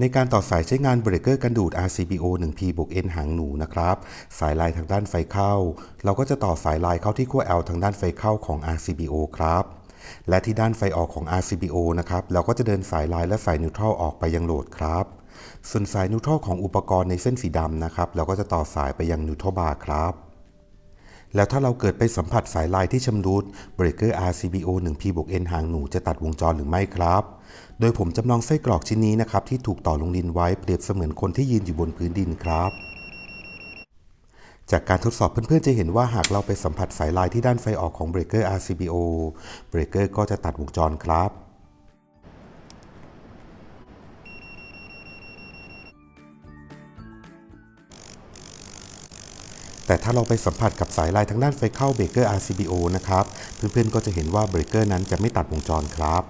ในการต่อสายใช้งานเบรกเกอร์กันดูด RCBO 1P บวก N หางหนูนะครับ สายลายทางด้านไฟเข้า เราก็จะต่อสายลายเข้าที่ขั้ว L ทางด้านไฟเข้าของ RCBO ครับ และที่ด้านไฟออกของ RCBO นะครับ เราก็จะเดินสายลายและสายนิวทรัลออกไปยังโหลดครับ ส่วนสายนิวทรัลของอุปกรณ์ในเส้นสีดำนะครับ เราก็จะต่อสายไปยังนิวทรัลบาร์ครับ แล้วถ้าเราเกิดไปสัมผัสสายลายที่ชำรุดเบรกเกอร์ RCBO 1P บวก N ห่างหนูจะตัดวงจรหรือไม่ครับ โดยผมจำลองไส้กรอกชิ้นนี้นะครับที่ถูกต่อลงดินไว้เปรียบเสมือนคนที่ยืนอยู่บนพื้นดินครับจากการทดสอบเพื่อนๆ จะเห็นว่าหากเราไปสัมผัสสายลายที่ด้านไฟออกของเบรกเกอร์ RCBO เบรกเกอร์ก็จะตัดวงจรครับ แต่ถ้าเราไปสัมผัสกับสายลายทางด้านไฟเข้าเบรกเกอร์ RCBO นะครับ เพื่อนๆก็จะเห็นว่าเบรกเกอร์นั้นจะไม่ตัดวงจรครับ